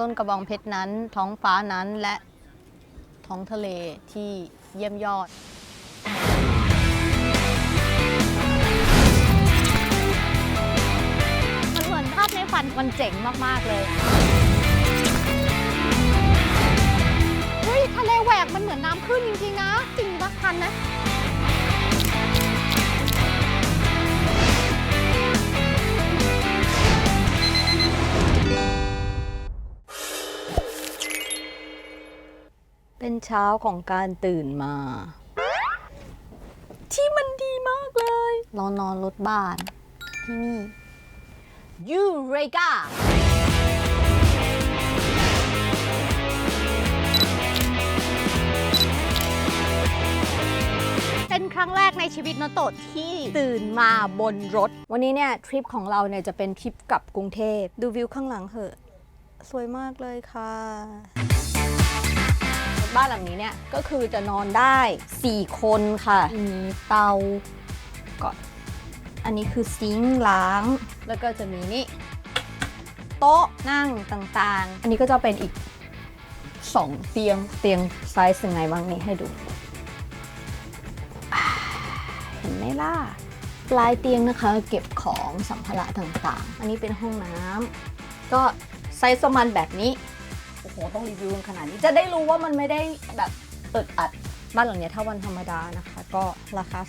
ต้นกระบองเพชรนั้น ท้องฟ้านั้นและท้องทะเลที่เยี่ยมยอด มันเหมือนภาพในฝันมันเจ๋งมาก ๆ เลย เฮ้ย ทะเลแหวกมันเหมือนน้ำขึ้นจริง ๆ นะ จริงปะทันนะ เช้าของการตื่นมา ที่มันดีมากเลย เรานอนรถบ้านที่นี่ยูเรกาเป็นครั้งแรกในชีวิตโนโตะที่ตื่นมาบนรถ วันนี้เนี่ยทริปของเราเนี่ยจะเป็นทริปกลับกรุงเทพ ดูวิวข้างหลังเหอะ สวยมากเลยค่ะ บ้านหลังนี้เนี่ยก็คือจะนอนได้ 4 คนค่ะมีเตาก็อันนี้คือซิงค์ล้าง แล้วก็จะมีนี่โต๊ะนั่งต่างๆ อันนี้ก็จะเป็นอีก 2 เตียงเตียงไซส์ยังไงบ้างนี่ให้ดูอ่าเห็นไหมล่ะปลายเตียงนะคะ เก็บของสัมภาระต่างๆ อันนี้เป็นห้องน้ำก็ไซส์ประมาณแบบนี้ โอ้โหต้องรีวิวกันขนาดนี้ จะได้รู้ว่ามันไม่ได้แบบอึดอัดบ้านหลังเนี้ยถ้าวันธรรมดานะคะ ก็ราคา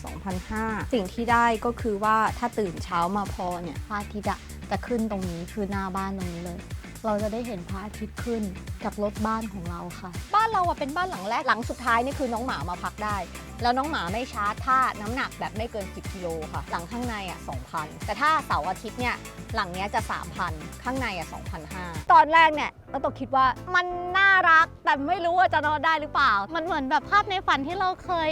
2,500 สิ่งที่ได้ก็คือว่าถ้าตื่นเช้ามาพอเนี่ยพระอาทิตย์อะจะขึ้นตรงนี้คือหน้าบ้านตรงนี้เลย เราจะได้เห็นพระอาทิตย์ขึ้นกับรถบ้านของเราค่ะ บ้านเราอะเป็นบ้านหลังแรกหลังสุดท้ายนี่คือน้องหมามาพักได้ แล้วน้องหมาไม่ชาร์จถ้าน้ำหนักแบบไม่เกิน 10กิโลค่ะ หลังข้างในอะ2,000 แต่ถ้าเสาร์อาทิตย์เนี่ยหลังเนี้ยจะ 3,000 ข้างในอะ2,500 ตอนแรกเนี่ยเราตกคิดว่ามันน่ารักแต่ไม่รู้ว่าจะนอนได้หรือเปล่า มันเหมือนแบบภาพในฝันที่เราเคย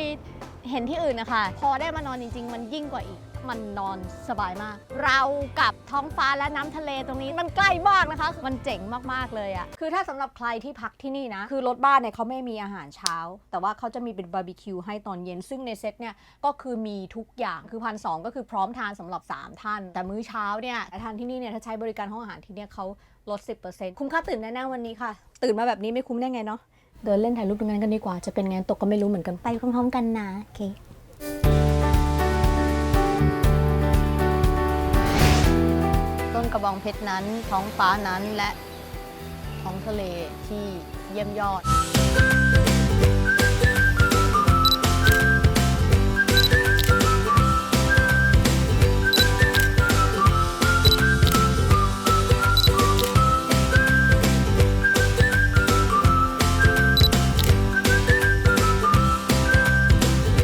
เห็นที่อื่นนะคะพอได้มานอนจริง ๆ มันยิ่งกว่าอีก มันนอนสบายมาก เรากับท้องฟ้าและน้ำทะเลตรงนี้มันใกล้มากนะคะ มันเจ๋งมากๆเลยอะคือถ้าสำหรับใครที่พักที่นี่นะ คือรถบ้านเนี่ยเขาไม่มีอาหารเช้า แต่ว่าเขาจะมีเป็นบาร์บีคิวให้ตอนเย็นซึ่งในเซตเนี่ยก็คือมีทุกอย่างคือพันสก็คือพร้อมทานสำหรับ 3 ท่าน แต่มื้อเช้าเนี่ยทานที่นี่เนี่ยถ้าใช้บริการห้องอาหารที่เนี่ยเขาลด 10%คุ้มค่าตื่นแน่ๆวันนี้ค่ะ ตื่นมาแบบนี้ไม่คุ้มได้ไงเนาะเดินเล่นถ่ายรูปตรงนั้นกันดีกว่าจะเป็นไงตกก็ไม่รู้เหมือนกันไปพร้อมๆ กันนะโอเค ระบองเพชรนั้น ท้องฟ้านั้นและท้องทะเลที่เยี่ยมยอด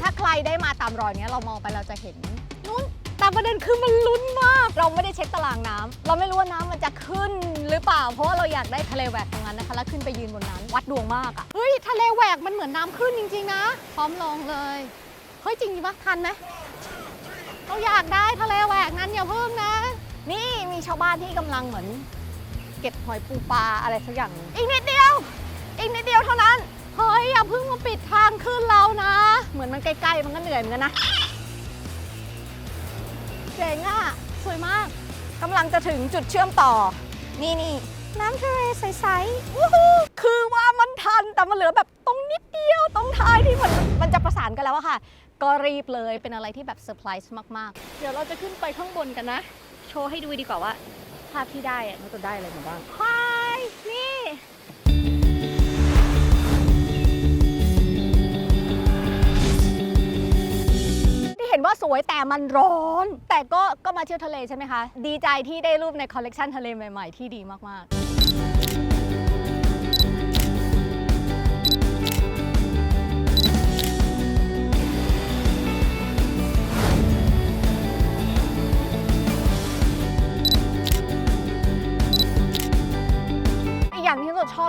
ถ้าใครได้มาตามรอยเนี้ยเรามองไปเราจะเห็นนู้น แต่ประเด็นคือมันลุ้นมาก เราไม่ได้เช็คตารางน้ำเราไม่รู้ว่าน้ำมันจะขึ้นหรือเปล่า เพราะว่าเราอยากได้ทะเลแหวกตรงนั้นนะคะ แล้วขึ้นไปยืนบนนั้น วัดดวงมากอะเฮ้ย ทะเลแหวกมันเหมือนน้ำขึ้นจริง ๆ นะ พร้อมลงเลย เฮ้ย จริงปะทันไหมเราอยากได้ทะเลแหวกนั้นอย่าเพิ่งนะ นี่มีชาวบ้านที่กำลังเหมือน เก็บหอยปูปลาอะไรสักอย่าง อีกนิดเดียว อีกนิดเดียวเท่านั้น เฮ้ยอย่าเพิ่งมาปิดทางขึ้นเรานะ เหมือนมันใกล้ๆ มันก็เหนื่อยเหมือนกันนะ เจ๋งอะสวยมากกำลังจะถึงจุดเชื่อมต่อ นี่นี่น้ำทะเลใสๆวู้ฮู้คือว่ามันทันแต่มันเหลือแบบตรงนิดเดียวตรงท้ายที่มันมันจะประสานกันแล้วอะค่ะ ก็รีบเลยเป็นอะไรที่แบบเซอร์ไพรส์มากๆ เดี๋ยวเราจะขึ้นไปข้างบนกันนะ โชว์ให้ดูดีกว่าว่าภาพที่ได้อะมันจะได้อะไรมาบ้าง ห็นว่าสวยแต่มันร้อน แต่ก็ก็มาเที่ยวทะเลใช่ไหมคะ ดีใจที่ได้รูปในคอลเลกชันทะเลใหม่ ๆ ที่ดีมากๆ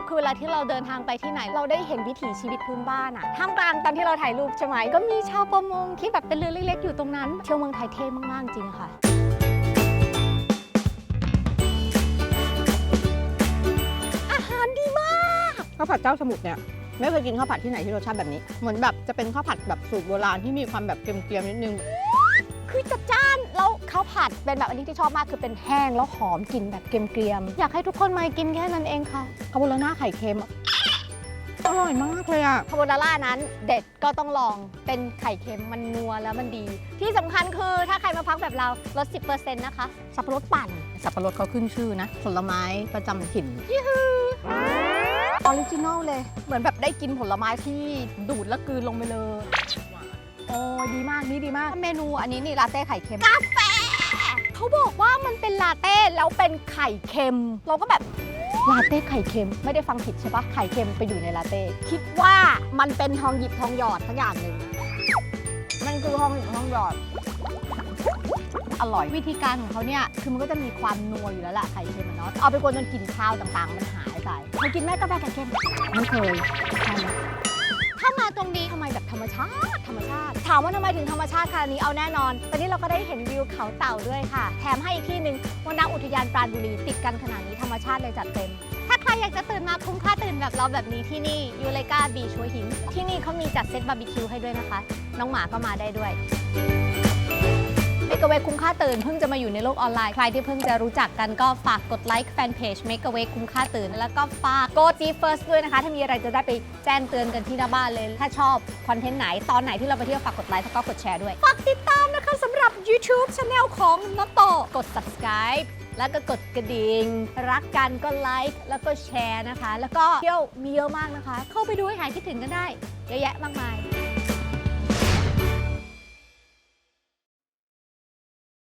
คือเวลาที่เราเดินทางไปที่ไหน เราได้เห็นวิถีชีวิตพื้นบ้านอะท่ามกลางตอนที่เราถ่ายรูปใช่ไหมก็มีชาวประมงที่แบบเป็นเรือเล็กๆอยู่ตรงนั้นเที่ยวเมืองไทยเท่มากๆจริงค่ะอาหารดีมากข้าวผัดเจ้าสมุทรเนี่ยไม่เคยกินข้าวผัดที่ไหนที่รสชาติแบบนี้ เหมือนแบบจะเป็นข้าวผัดแบบสูตรโบราณที่มีความแบบเกรียมๆนิดนึง คือจัดจ้านแล้วค ข้าวผัดเป็นแบบอันนี้ที่ชอบมากคือเป็นแห้งแล้วหอมกลิ่นแบบเกรียมๆอยากให้ทุกคนมากินแค่นั้นเองค่ะคาโบนาร่าไข่เค็มอะอร่อยมากเลยอะคาโบนาร่านั้นเด็ดก็ต้องลองเป็นไข่เค็มมันนัวแล้วมันดี ที่สำคัญคือถ้าใครมาพักแบบเราลด 10%นะคะ สับปะรดปั่น สับปะรดเขาขึ้นชื่อนะ ผลไม้ประจำถิ่นออริจินอลเลย เหมือนแบบได้กินผลไม้ที่ดูดแล้วกลืนลงไปเลย โอ้ยดีมากนี่ดีมาก เมนูอันนี้นี่ลาเต้ไข่เค็มกาแฟ เขาบอกว่ามันเป็นลาเต้แล้วเป็นไข่เค็ม เราก็แบบลาเต้ไข่เค็มไม่ได้ฟังผิดใช่ปะไข่เค็มไปอยู่ในลาเต้คิดว่ามันเป็นทองหยิบทองหยอดทั้งอย่างหนึ่งมันคือทองหยิบทองหยอด อร่อยวิธีการของเขาเนี่ยคือมันก็จะมีความนัวอยู่แล้วแหละไข่เค็มอะเนาะเอาไปกวนจนกลิ่นคาวต่างๆ มันหายไปเคยกินไหมกาแฟไข่เค็มไม่เคยใช่ไหมถ้ามาตรงนี้ทำไมแบบ ชาติธรรมชาติ ถามว่าทำไมถึงธรรมชาติคะนี้เอาแน่นอน ตอนนี้เราก็ได้เห็นวิวเขาเต่าด้วยค่ะ แถมให้อีกที่หนึ่งวันน้ำอุทยานปราณบุรีติดกันขนาดนี้ธรรมชาติเลยจัดเต็ม ถ้าใครอยากจะตื่นมาคุ้มค่าตื่นแบบเราแบบนี้ที่นี่ยูเลกาบีชัวหิน ที่นี่เขามีจัดเซตบาร์บีคิวให้ด้วยนะคะ น้องหมาก็มาได้ด้วย เมกะเวคุ้มค่าตื่นเพิ่งจะมาอยู่ในโลกออนไลน์ ใครที่เพิ่งจะรู้จักกันก็ฝากกดไลค์แฟนเพจเมกะเวคุ้มค่าตื่น แล้วก็ฝากกจีเฟิร์สด้วยนะคะ ถ้ามีอะไรจะได้ไปแจ้งเตือนกันที่หน้าบ้านเลย ถ้าชอบคอนเทนต์ไหนตอนไหนที่เราไปเที่ยวฝากกดไลค์แล้วก็กดแชร์ด้วย ฝากติดตามนะคะสำหรับ YouTube Channel ของนโตกด subscribe แล้วก็กดกระดิ่ง รักกันก็ไลค์แล้วก็แชร์นะคะ แล้วก็เที่ยวมีเยอะมากนะคะ เข้าไปดูให้หายคิดถึงกันได้ เยอะแยะมากมาย